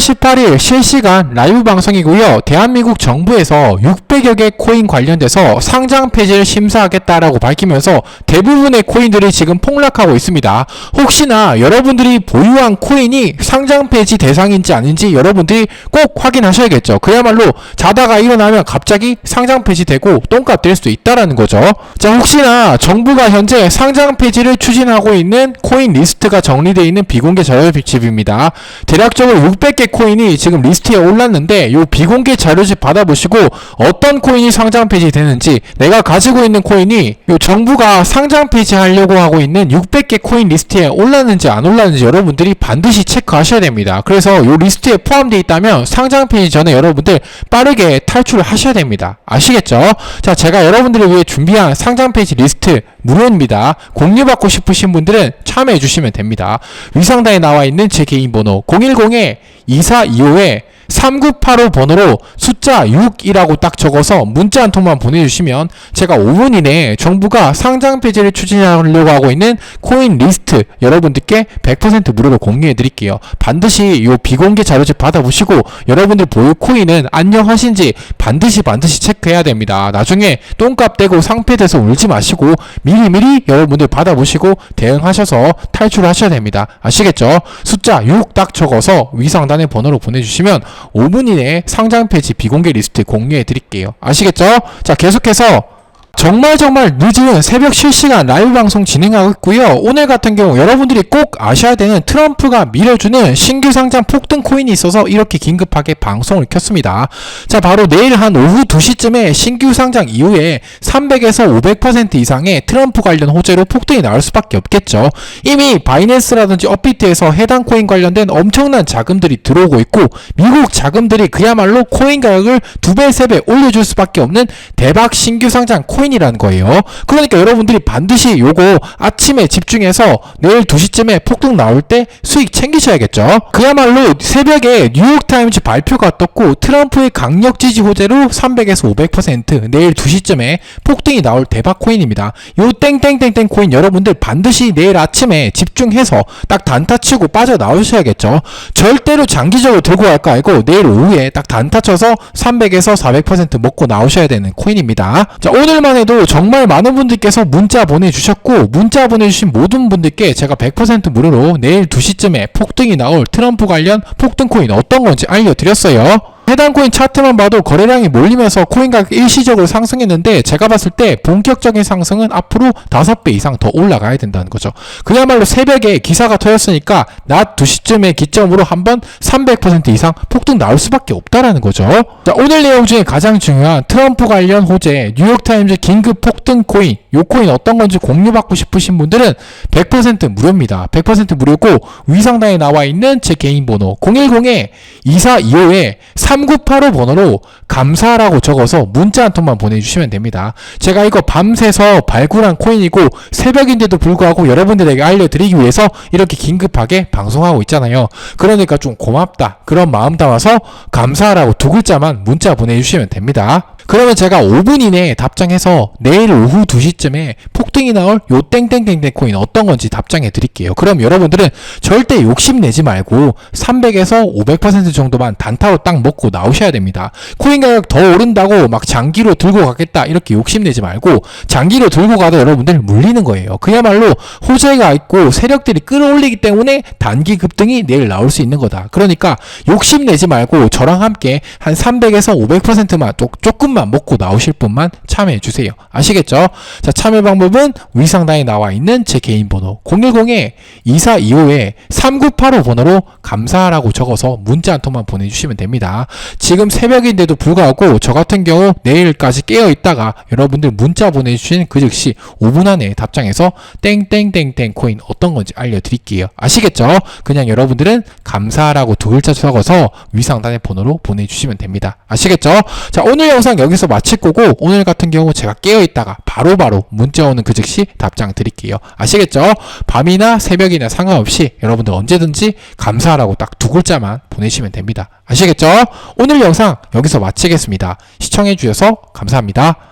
18일 실시간 라이브 방송이고요. 대한민국 정부에서 600여 개 코인 관련돼서 상장 폐지를 심사하겠다라고 밝히면서 대부분의 코인들이 지금 폭락하고 있습니다. 혹시나 여러분들이 보유한 코인이 상장 폐지 대상인지 아닌지 여러분들이 꼭 확인하셔야겠죠. 그야말로 자다가 일어나면 갑자기 상장 폐지되고 똥값 될 수도 있다라는 거죠. 자, 혹시나 정부가 현재 상장 폐지를 추진하고 있는 코인 리스트가 정리되어 있는 비공개 자료집입니다. 대략적으로 600개 코인이 지금 리스트에 올랐는데 이 비공개 자료집 받아보시고 어떤 코인이 상장 폐지 되는지 내가 가지고 있는 코인이 이 정부가 상장 폐지하려고 하고 있는 600개 코인 리스트에 올랐는지 안 올랐는지 여러분들이 반드시 체크하셔야 됩니다. 그래서 이 리스트에 포함되어 있다면 상장 폐지 전에 여러분들 빠르게 탈출을 하셔야 됩니다. 아시겠죠? 자, 제가 여러분들을 위해 준비한 상장 폐지 리스트 무료입니다. 공유받고 싶으신 분들은 참여해 주시면 됩니다. 위상단에 나와 있는 제 개인 번호 010에 2425에 3985 번호로 숫자 6이라고 딱 적어서 문자 한 통만 보내주시면 제가 5분 이내에 정부가 상장 폐지를 추진하려고 하고 있는 코인 리스트 여러분들께 100% 무료로 공유해 드릴게요. 반드시 이 비공개 자료집 받아보시고 여러분들 보유 코인은 안녕하신지 반드시 반드시 체크해야 됩니다. 나중에 똥값 되고 상폐돼서 울지 마시고 미리미리 여러분들 받아보시고 대응하셔서 탈출하셔야 됩니다. 아시겠죠? 숫자 6 딱 적어서 위상단의 번호로 보내주시면 5분 이내에 상장 폐지 비공개 리스트 공유해 드릴게요. 아시겠죠? 자, 계속해서 정말 정말 늦은 새벽 실시간 라이브 방송 진행하고 있고요. 오늘 같은 경우 여러분들이 꼭 아셔야 되는 트럼프가 밀어주는 신규 상장 폭등 코인이 있어서 이렇게 긴급하게 방송을 켰습니다. 자, 바로 내일 한 오후 2시쯤에 신규 상장 이후에 300에서 500% 이상의 트럼프 관련 호재로 폭등이 나올 수밖에 없겠죠. 이미 바이낸스라든지 업비트에서 해당 코인 관련된 엄청난 자금들이 들어오고 있고 미국 자금들이 그야말로 코인 가격을 두 배, 세배 올려줄 수밖에 없는 대박 신규 상장 코인 이라는 거예요. 그러니까 여러분들이 반드시 요거 아침에 집중해서 내일 2시쯤에 폭등 나올 때 수익 챙기셔야겠죠. 그야말로 새벽에 뉴욕타임즈 발표가 떴고 트럼프의 강력 지지 호재로 300에서 500% 내일 2시쯤에 폭등이 나올 대박 코인입니다. 요 땡땡땡땡 코인 여러분들 반드시 내일 아침에 집중해서 딱 단타 치고 빠져 나오셔야겠죠. 절대로 장기적으로 들고 갈 거 알고 내일 오후에 딱 단타 쳐서 300에서 400% 먹고 나오셔야 되는 코인입니다. 자, 오늘만 해도 정말 많은 분들께서 문자 보내주셨고 문자 보내주신 모든 분들께 제가 100% 무료로 내일 2시쯤에 폭등이 나올 트럼프 관련 폭등 코인 어떤 건지 알려드렸어요. 해당 코인 차트만 봐도 거래량이 몰리면서 코인 가격 일시적으로 상승했는데 제가 봤을 때 본격적인 상승은 앞으로 5배 이상 더 올라가야 된다는 거죠. 그야말로 새벽에 기사가 터졌으니까 낮 2시쯤에 기점으로 한번 300% 이상 폭등 나올 수밖에 없다라는 거죠. 자, 오늘 내용 중에 가장 중요한 트럼프 관련 호재 뉴욕타임즈 긴급 폭등 코인 요 코인 어떤 건지 공유받고 싶으신 분들은 100% 무료입니다. 100% 무료고 위상단에 나와 있는 제 개인 번호 010에 2425에 3985 번호로 감사라고 적어서 문자 한 통만 보내주시면 됩니다. 제가 이거 밤새서 발굴한 코인이고 새벽인데도 불구하고 여러분들에게 알려드리기 위해서 이렇게 긴급하게 방송하고 있잖아요. 그러니까 좀 고맙다. 그런 마음 담아서 감사라고 두 글자만 문자 보내주시면 됩니다. 그러면 제가 5분 이내에 답장해서 내일 오후 2시쯤에 폭등이 나올 요 땡땡땡땡 코인 어떤 건지 답장해 드릴게요. 그럼 여러분들은 절대 욕심내지 말고 300에서 500% 정도만 단타로 딱 먹고 나오셔야 됩니다. 코인 가격 더 오른다고 막 장기로 들고 가겠다 이렇게 욕심내지 말고 장기로 들고 가도 여러분들 물리는 거예요. 그야말로 호재가 있고 세력들이 끌어올리기 때문에 단기 급등이 내일 나올 수 있는 거다. 그러니까 욕심내지 말고 저랑 함께 한 300에서 500%만 조금만 먹고 나오실 분만 참여해 주세요. 아시겠죠? 자, 참여 방법은 위상단에 나와 있는 제 개인 번호 010에 2425에 3985 번호로 감사라고 적어서 문자 한 통만 보내주시면 됩니다. 지금 새벽인데도 불구하고 저 같은 경우 내일까지 깨어 있다가 여러분들 문자 보내주신 그 즉시 5분 안에 답장해서 땡땡땡땡 코인 어떤 건지 알려드릴게요. 아시겠죠? 그냥 여러분들은 감사라고 두 글자 적어서 위상단의 번호로 보내주시면 됩니다. 아시겠죠? 자, 오늘 영상 여기서 마칠 거고 오늘 같은 경우 제가 깨어 있다가 바로바로 문자 오는 그 즉시 답장 드릴게요. 아시겠죠? 밤이나 새벽이나 상관없이 여러분들 언제든지 감사하라고 딱 두 글자만 보내시면 됩니다. 아시겠죠? 오늘 영상 여기서 마치겠습니다. 시청해 주셔서 감사합니다.